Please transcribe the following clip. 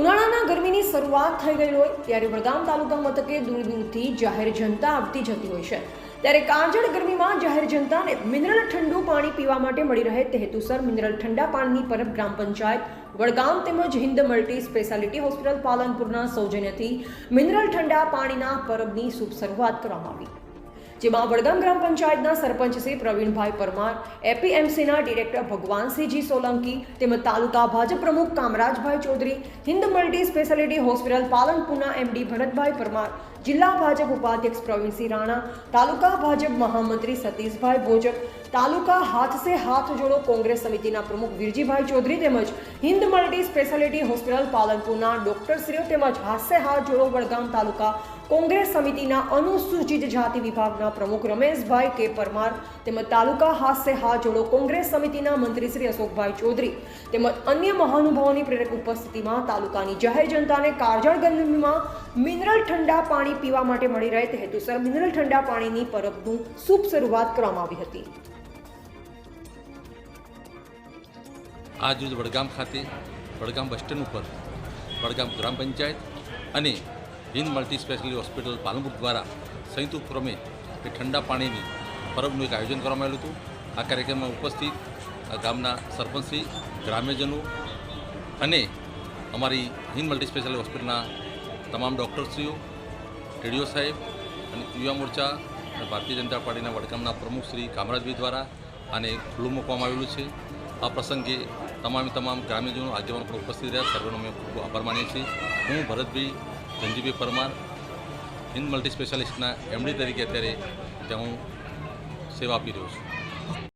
ઉનાળાના ગરમીની શરૂઆત થઈ ગઈ હોય ત્યારે વડગામ તાલુકા મથકે દૂર દૂરથી જાહેર જનતા આવતી જતી હોય છે. ત્યારે કાળઝાળ ગરમીમાં જાહેર જનતાને મિનરલ ઠંડુ પાણી પીવા માટે મળી રહે તે હેતુસર મિનરલ ઠંડા પાણીની પરબ ગ્રામ પંચાયત, વડગામ તેમજ હિન્દ મલ્ટી સ્પેશિયાલિટી હોસ્પિટલ પાલનપુરના સૌજન્યથી મિનરલ ઠંડા પાણીના પરબની શુભ શરૂઆત કરવામાં આવી. જેમાં વડગામ ગ્રામ પંચાયતના સરપંચ શ્રી પ્રવીણભાઈ પરમાર, એપીએમસીના ડિરેક્ટર ભગવાનસિંહજી સોલંકી તેમજ તાલુકા ભાજપ પ્રમુખ કામરાજભાઈ Chaudhary, Hind multi speciality hospital પાલનપુરના એમડી ભરતભાઈ પરમાર, જિલ્લા ભાજપ ઉપાધ્યક્ષ પ્રવીણસિંહ રાણા, તાલુકા ભાજપ મહામંત્રી સતીશભાઈ ભોજક, તાલુકા હાથ સે હાથ જોડો કોંગ્રેસ સમિતિના પ્રમુખ વિરજીભાઈ ચૌધરી તેમજ હિન્દ મલ્ટી સ્પેશિયાલિટી હોસ્પિટલ પાલનપુરના ડોક્ટરશ્રીઓ તેમજ હાથ સે હાથ જોડો વડગામ તાલુકા કોંગ્રેસ સમિતિના અનુસૂચિત જાતિ વિભાગના પ્રમુખ રમેશભાઈ કે પરમાર તેમજ તાલુકા હાસ્ય હાથ જોડો કોંગ્રેસ સમિતિના મંત્રી અશોકભાઈ ચૌધરી તેમજ અન્ય મહાનુભાવોની પ્રેરક ઉપસ્થિતિમાં તાલુકાની જાહેર જનતાને કાળજાળ ગરમીમાં મિનરલ ઠંડા પાણી પીવા માટે મળી રહે તે હેતુસર મિનરલ ઠંડા પાણીની પરબનું શુભ શરૂઆત કરવામાં આવી હતી. આજ રોજ વડગામ ખાતે, વડગામ બસ સ્ટેન્ડ ઉપર, વડગામ ગ્રામ પંચાયત અને Hind multi speciality hospital Palanpur દ્વારા સંયુક્ત ઉપક્રમે એ ઠંડા પાણીની પરબનું એક આયોજન કરવામાં આવેલું હતું. આ કાર્યક્રમમાં ઉપસ્થિત ગામના સરપંચશ્રી, ગ્રામ્યજનો અને અમારી હિન્દ મલ્ટી સ્પેશિયાલિટી હોસ્પિટલના તમામ ડૉક્ટરશ્રીઓ ટીડીઓ સાહેબ અને યુવા મોરચા અને ભારતીય જનતા પાર્ટીના વડગામના પ્રમુખ શ્રી કામરાજભાઈ દ્વારા આને ખુલ્લું મૂકવામાં આવેલું છે. આ પ્રસંગે તમામે તમામ ગ્રામ્યજનો, આગેવાનો પણ ઉપસ્થિત રહ્યા. સર્વેનો અમે ખૂબ આભાર માનીએ છીએ. હું ભરતભાઈ ધનજીભાઈ પરમાર હિન્દ મલ્ટી સ્પેશિયાલિસ્ટના એમડી તરીકે અત્યારે ત્યાં હું સેવા આપી રહ્યો છું.